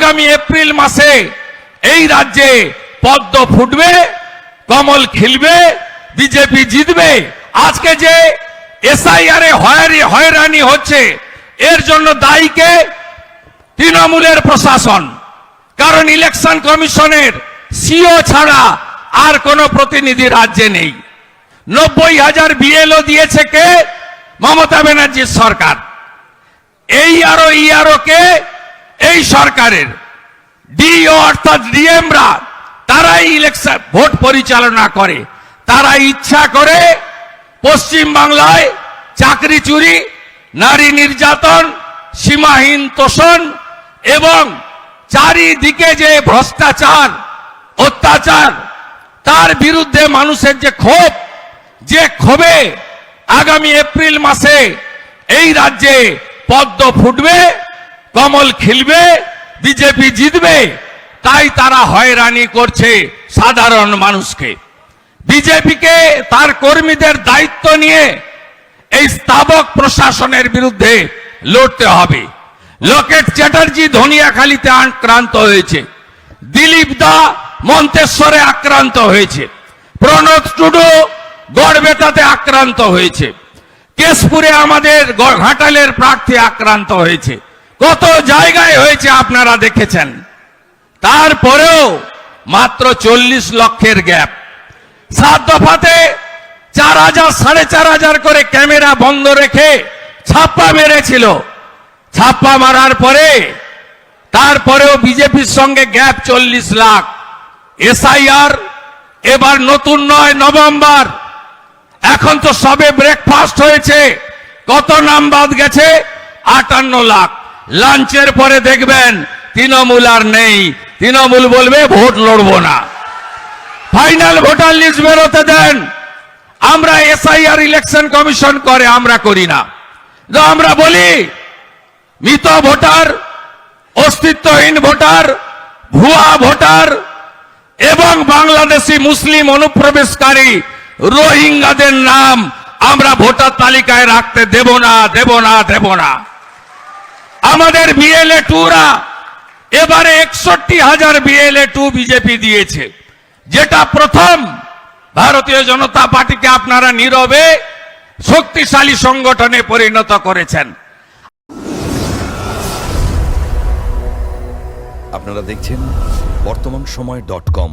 আগামী এপ্রিল মাসে এই রাজ্যে পদ্ম ফুটবে, কমল খিলবে, বিজেপি জিতবে। আজকে যে এসআইআর এ হয়রানি হচ্ছে, এর জন্য দায়ীকে তৃণমূলের প্রশাসন। কারণ ইলেকশন কমিশনের সিও ছাড়া আর কোনো প্রতিনিধি রাজ্যে নেই। নব্বই হাজার বিএলও দিয়েছে কে? মমতা ব্যানার্জির সরকার। এই আরও ইআরও কে? এই সরকারের ডিও অর্থাৎ ডিএমরা তারাই ইলেকশন, ভোট পরিচালনা করে। তারা ইচ্ছা করে পশ্চিম বাংলায় চাকরি চুরি, নারী নির্যাতন, সীমাহীন তোষণ এবং চারিদিকে যে ভ্রষ্টাচার, অত্যাচার, তার বিরুদ্ধে মানুষের যে ক্ষোভ, যে ক্ষোভে আগামী এপ্রিল মাসে এই রাজ্যে পদ্ম ফুটবে। কমল খিলবে, বিজেপি জিতবে, তাই তারা হয়রানি করছে সাধারণ মানুষকে। বিজেপিকে তার কর্মীদের দায়িত্ব নিয়ে এই স্থাবক প্রশাসনের বিরুদ্ধে লড়তে হবে। লোকেট চ্যাটার্জি ধনিয়াখালীতে আক্রান্ত হয়েছে। দিলীপ দা মন্তেশ্বরে আক্রান্ত হয়েছে। প্রণব টুডু গড়বেতাতে আক্রান্ত হয়েছে। কেশপুরে আমাদের ঘাটালের প্রার্থী আক্রান্ত হয়েছে। কত জায়গায় হয়েছে আপনারা দেখেছেন। তারপরেও মাত্র চল্লিশ লক্ষের গ্যাপ। সাত দফাতে চার হাজার, সাড়ে চার হাজার করে ক্যামেরা বন্ধ রেখে ছাপ্পা মেরেছিল। ছাপ্পা মারার পরে, তারপরেও বিজেপির সঙ্গে গ্যাপ চল্লিশ লাখ। এসআইআর, এবার নতুন নয়, নভেম্বর। এখন তো সবে ব্রেকফাস্ট হয়েছে। কত নাম বাদ গেছে? আটান্ন লাখ। লাঞ্চের পরে দেখবেন তৃণমূল আর নেই। তৃণমূল বলবে, ভোট লড়বো না। ফাইনাল ভোটার লিস্ট বেরোতে দেন। আমরা এসআইআর ইলেকশন কমিশন করে, আমরা করি না। আমরা বলি, মৃত ভোটার, অস্তিত্বহীন ভোটার, ভুয়া ভোটার এবং বাংলাদেশি মুসলিম অনুপ্রবেশকারী রোহিঙ্গাদের নাম আমরা ভোটার তালিকায় রাখতে দেব না দেব না দেব না। আমাদের বিএলএ টুরা এবারে একষট্টি হাজার বিএলএ টু বিজেপি দিয়েছে। যেটা প্রথম ভারতীয় জনতা পার্টিকে আপনারা নীরবে শক্তিশালী সংগঠনে পরিণত করেছেন। আপনারা দেখছেন বর্তমান সময় ডট কম।